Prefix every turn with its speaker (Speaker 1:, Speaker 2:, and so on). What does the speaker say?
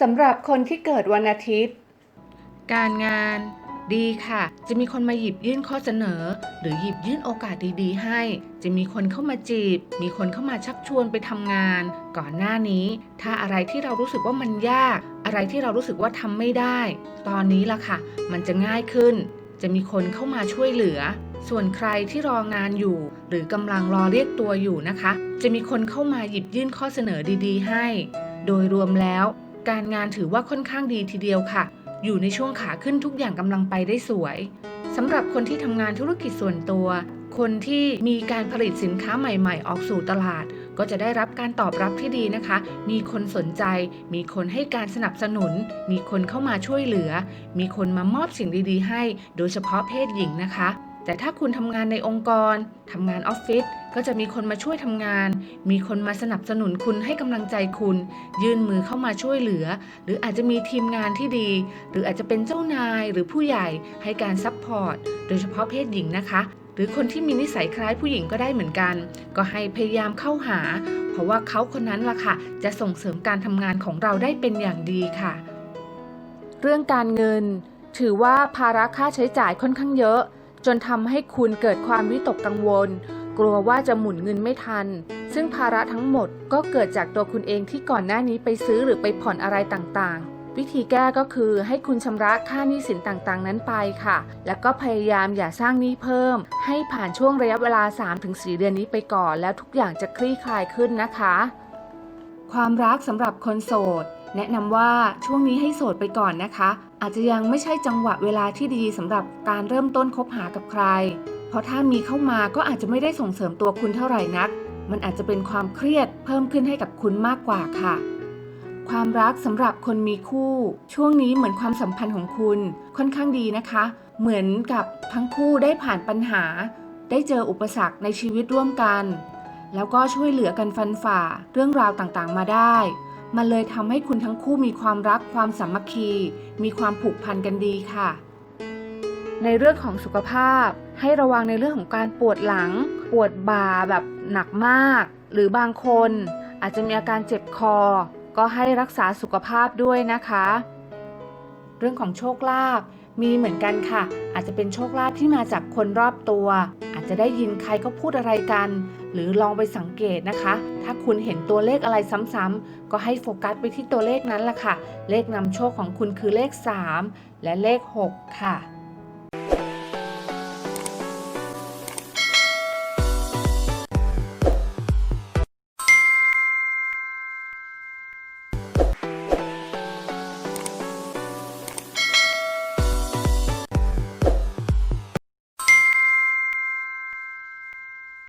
Speaker 1: สำหรับคนที่เกิดวันอาทิตย์
Speaker 2: การงานดีค่ะ จะมีคนมาหยิบยื่นข้อเสนอ หรือหยิบยื่นโอกาสดีๆ ให้ จะมีคนเข้ามาจีบ มีคนเข้ามาชักชวนไปทำงาน ก่อนหน้านี้ ถ้าอะไรที่เรารู้สึกว่ามันยาก อะไรที่เรารู้สึกว่าทำไม่ได้ ตอนนี้ล่ะค่ะ มันจะง่ายขึ้น จะมีคนเข้ามาช่วยเหลือ ส่วนใครที่รองานอยู่ หรือกำลังรอเรียกตัวอยู่นะคะ จะมีคนเข้ามาหยิบยื่นข้อเสนอดี ๆ ให้ โดยรวมแล้ว การงานถือว่าค่อนข้างดีทีเดียวค่ะ อยู่ในช่วงขาขึ้นทุกอย่างกำลังไปได้สวยสำหรับคนที่ทำงานธุรกิจส่วนตัว คนที่มีการผลิตสินค้าใหม่ๆ ออกสู่ตลาด ก็จะได้รับการตอบรับที่ดีนะคะ มีคนสนใจ มีคนให้การสนับสนุน มีคนเข้ามาช่วยเหลือ มีคนมามอบสิ่งดีๆ ให้ โดยเฉพาะเพศหญิงนะคะ แต่ถ้าคุณทำงานในองค์กรทำงานออฟฟิศก็จะมีคนมาช่วยทำงาน มีคนมาสนับสนุนคุณให้กำลังใจคุณ ยื่นมือเข้ามาช่วยเหลือ หรืออาจจะมีทีมงานที่ดี หรืออาจจะเป็นเจ้านายหรือผู้ใหญ่ให้การซัพพอร์ตโดยเฉพาะเพศหญิงนะคะ หรือคนที่มีนิสัยคล้ายผู้หญิงก็ได้เหมือนกัน ก็ให้พยายามเข้าหา เพราะว่าเขาคนนั้นล่ะค่ะ จะส่งเสริมการทำงานของเราได้เป็นอย่างดีค่ะ เรื่องการเงิน ถือว่าภาระค่าใช้จ่ายค่อนข้างเยอะ จนทำให้คุณเกิดความวิตกกังวล กลัวว่าจะหมุนเงินไม่ทัน ซึ่งภาระทั้งหมดก็เกิดจากตัวคุณเองที่ก่อนหน้านี้ไปซื้อหรือไปผ่อนอะไรต่างๆ วิธีแก้ก็คือให้คุณชำระค่าหนี้สินต่างๆ นั้นไปค่ะ แล้วก็พยายามอย่าสร้างหนี้เพิ่ม ให้ผ่านช่วงระยะเวลา 3-4 เดือนนี้ไปก่อน แล้วทุกอย่างจะคลี่คลายขึ้นนะคะ ความรักสำหรับคนโสด แนะนำว่าช่วงนี้ให้โสดไปก่อนนะคะ อาจจะยังไม่ใช่จังหวะเวลาที่ดีสำหรับการเริ่มต้นคบหากับใคร เพราะถ้ามีเข้ามาก็อาจจะไม่ได้ส่งเสริมตัวคุณเท่าไหร่นัก มันอาจจะเป็นความเครียดเพิ่มขึ้นให้กับคุณมากกว่าค่ะ ความรักสำหรับคนมีคู่ ช่วงนี้เหมือนความสัมพันธ์ของคุณค่อนข้างดีนะคะ เหมือนกับทั้งคู่ได้ผ่านปัญหา ได้เจออุปสรรคในชีวิตร่วมกัน แล้วก็ช่วยเหลือกันฟันฝ่าเรื่องราวต่างๆ มาได้ มันเลยทำให้คุณทั้งคู่มีความรักความสามัคคี มีความผูกพันกันดีค่ะ ในเรื่องของสุขภาพ ให้ระวังในเรื่องของการปวดหลัง ปวดบ่าแบบหนักมาก หรือบางคนอาจจะมีอาการเจ็บคอ ก็ให้รักษาสุขภาพด้วยนะคะ เรื่องของโชคลาภมีเหมือนกันค่ะ อาจจะเป็นโชคลาภที่มาจากคนรอบตัว อาจจะได้ยินใครเขาพูดอะไรกัน หรือลองไปสังเกตนะคะ ถ้าคุณเห็นตัวเลขอะไรซ้ำๆก็ให้โฟกัสไปที่ตัวเลขนั้นล่ะค่ะ เลขนำโชคของคุณคือเลข 3 และเลข 6 ค่ะ